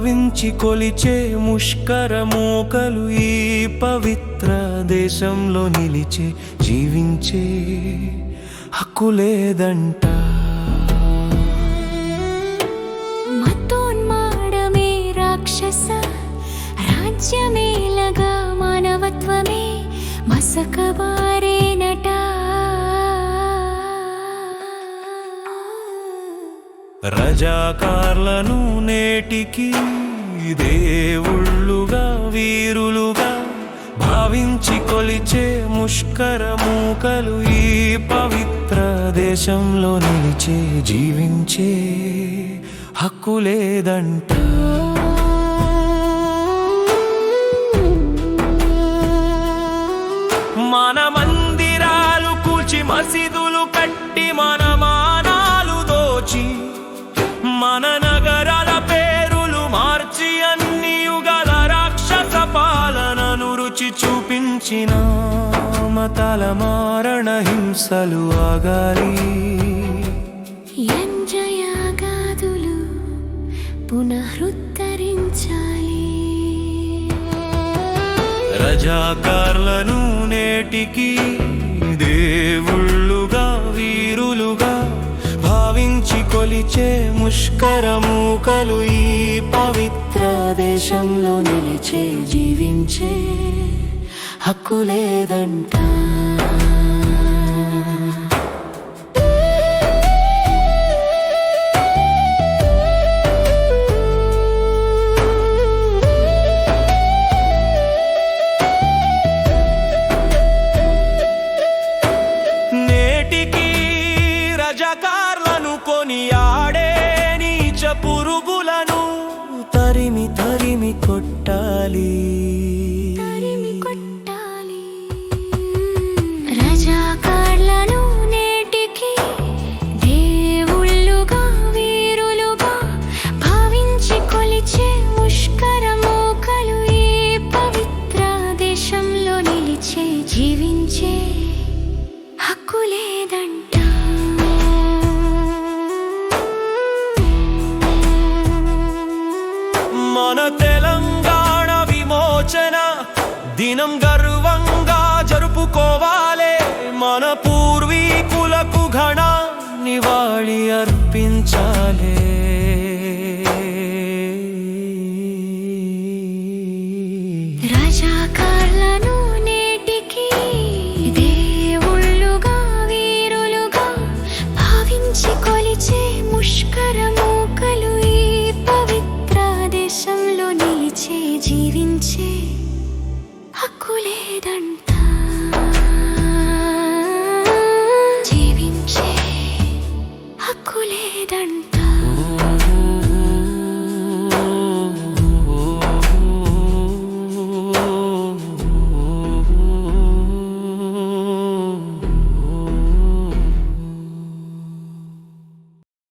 భావించి కొలిచే ముష్కర మోకలు ఈ పవిత్ర దేశంలో నిలిచే జీవించే హక్కు లేదంట. మతోన్మాడమే రాక్షస రాజ్యమేలగా మానవత్వమే మసకబారే నటా రజాకార్లను నేటికి దేవుళ్ళుగా వీరులుగా భావించి కొలిచే ముష్కర మూకలు ఈ పవిత్ర దేశంలో నిలిచే జీవించే హక్కు లేదంట. మన మందిరాలు కూచి మసీదులు కట్టి మన మానాలు దోచి రుచి చూపించిన మతాల మారణ హింసలు ఆగాలి. ఎంజయాగాదులు పునరుద్ధరించాలి. రజాకార్లను నేటికి దేవుళ్ళుగా వీరులుగా భావించి కొలిచే ముష్కర మూకలు ఈ పవిత్ర దేశంలో నిలిచే జీవించే హక్కు లేదంట. నేటికి రజకార్లను కొనియాడే నీచ పురుగులను తరిమి తరిమి కొట్టాలి. దినం గర్వంగా జరుపుకోవాలే మన పూర్వీకులకు ఘన నివాళి అర్పించాలే. లేదంట. జీవించే హక్కు లేదంట.